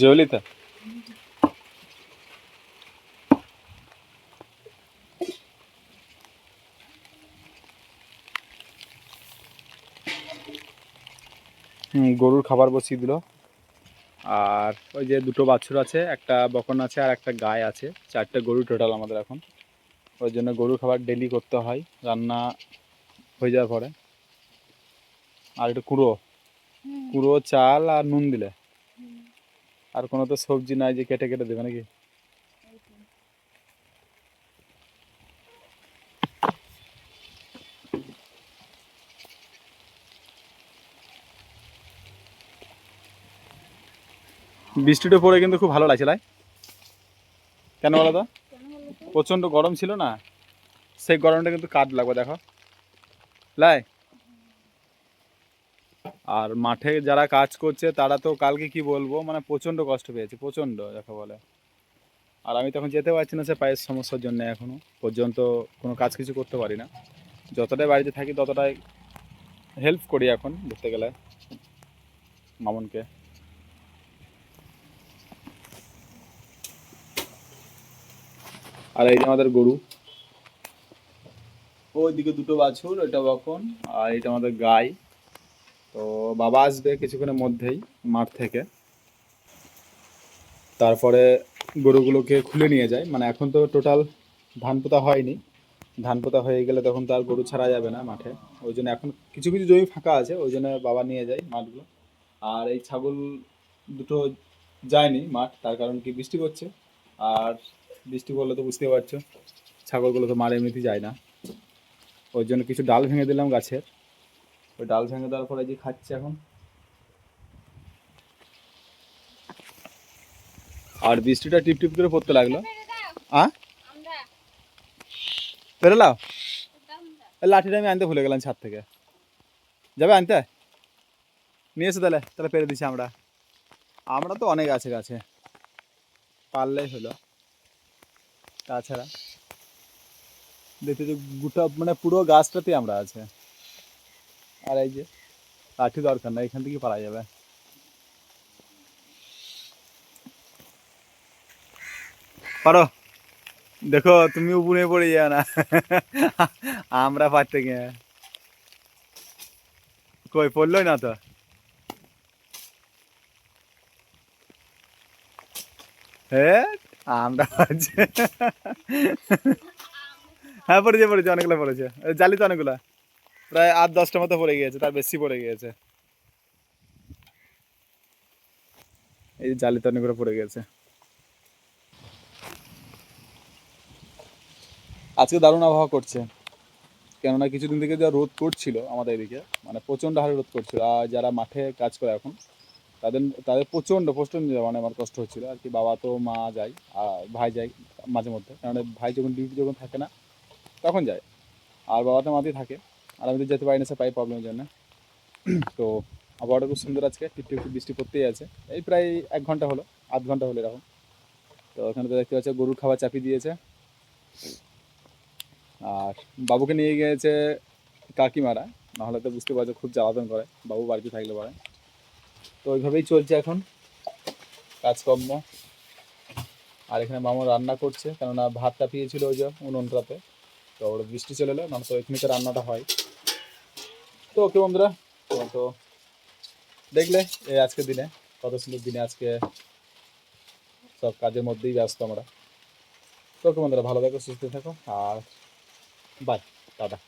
জলিতা গরুর খাবার বসিয়ে দিল। আর ওই যে দুটো বাছুর আছে একটা বকন আছে আর একটা গায়ে আছে। চারটে গরু টোটাল আমাদের এখন। ওই জন্য গরুর খাবার ডেলি করতে হয় রান্না হয়ে যাওয়ার পরে। আর একটু কুড়ো। কুড়ো চাল আর নুন দিলে। আর কোনো তো সবজি নাই যে কেটে কেটে দেবে নাকি? বৃষ্টিটা পড়ে কিন্তু খুব ভালো লাগছে, লাই। কেন বলো তো? প্রচণ্ড গরম ছিল না? সেই গরমটা কিন্তু কাট লাগবে, দেখো। লাই আর মাঠে যারা কাজ করছে, তারা তো কালকে কি বলব মানে প্রচণ্ড কষ্ট পেয়েছে, প্রচণ্ড দেখো বলে। আর আমি তখন যেতে পারছি না, সে পায়ের সমস্যার জন্য এখনও। পর্যন্ত কোনো কাজ কিছু করতে পারি না। যতটাই বাড়িতে থাকি, ততটাই হেল্প করি এখন, ধরতে গেলে, মামনকে। আর এই যে আমাদের গরু। ওইদিকে দুটো বাছুর, ওইটা বকন, আর এটা আমাদের গাই। তো বাবা আসবে কিছুক্ষণের মধ্যেই মাঠ থেকে। তারপরে গরুগুলোকে খুলে নিয়ে যায়। মানে এখন তো টোটাল ধান পোতা হয়নি। ধান পোতা হয়ে গেলে তখন তো আর গরু ছাড়া যাবে না মাঠে। ওই জন্য এখন কিছু কিছু জমি ফাঁকা আছে, ওই জন্য বাবা নিয়ে যায় মাঠগুলো। আর এই ছাগল দুটো যায়নি মাঠ, তার কারণ কি বৃষ্টি পড়ছে। আর বৃষ্টি পড়লে তো বুঝতে পারছ, ছাগলগুলো তো মাঠ এমনিতেই যায় না। ওই জন্য কিছু ডাল ভেঙে দিলাম গাছের। ওই ডাল ভেঙে দেওয়ার পরে যে খাচ্ছে এখন। আর বৃষ্টিটা টিপ টিপ করে পড়তে লাগল। আ? বেরোলাও লাঠিটা আমি আনতে ভুলে গেলাম ছাদ থেকে। যাবে আনতে? নিয়ে এসো তাহলে তাহলে পেরে দিচ্ছি আমরা। আমরা তো অনেক আছে গাছে। পারলেই হলো। তাছাড়া দেখতে গোটা মানে পুরো গাছটাতেই আমরা আছে। আর এই যে লাঠি দরকার না এখান থেকে পারা যাবে। পারো? দেখো, তুমি উপরে পড়ে যাও না। আমরা পারতে গিয়ে। কই, পড়লোই না তো? হ্যাঁ আমরা পারছি। হ্যাঁ পড়েছে পড়েছে, অনেকগুলো পড়েছে। জালি তো অনেকগুলো। প্রায় আট দশটা মতো পড়ে গিয়েছে, তার বেশি পড়ে গিয়েছে। এই যে জালি তো অনেকগুলো পড়ে গেছে আজকে দারুণ আবহাওয়া করছে। কেননা কিছুদিন থেকে যা রোদ করছিল আমাদের এদিকে মানে প্রচণ্ড হারে রোদ করছিল। আর যারা মাঠে কাজ করে এখন, তাদের তাদের প্রচণ্ড প্রচণ্ড মানে আমার কষ্ট হচ্ছিল। আর কি বাবা তো মা যায়, আর ভাই যায় মাঝে মধ্যে। কেননা ভাই যখন ডিউটি যখন থাকে না, তখন যায়। আর বাবা তো মাতেই থাকে। আর আমি তো যেতে পারি না সে পাই প্রবলেমের জন্য। তো, আবহাওয়াটা খুব সুন্দর আজকে টিপ টিপ বৃষ্টি পড়তেই আছে। এই প্রায় এক ঘণ্টা হলো, আধ ঘণ্টা হলো এরকম। তো ওখানে তো দেখতে পাচ্ছি, গরুর খাবার চাপিয়ে দিয়েছে। আর বাবুকে নিয়ে গিয়েছে কাকিমারা, নাহলে তো বুঝতে পারছ, খুব জ্বালাতন করে। বাবু বাড়িতে থাকলে পরে। তো ওইভাবেই চলছে এখন কাজকর্ম। আর এখানে মামু রান্না করছে, কেননা ভাত তাপিয়েছিল ওই যে উনুনটাতে। তো ওর বৃষ্টি চলে এলো, নাহলে তো এখানে তো রান্নাটা হয়। তো ওকে বন্ধুরা? তো? দেখলে এই আজকের দিনে, কত সুন্দর দিনে আজকে সব কাজের মধ্যেই ব্যস্ত আমরা। তো ওকে বন্ধুরা, ভালো থাকো, সুস্থ থাকো, আর বাই টাটা।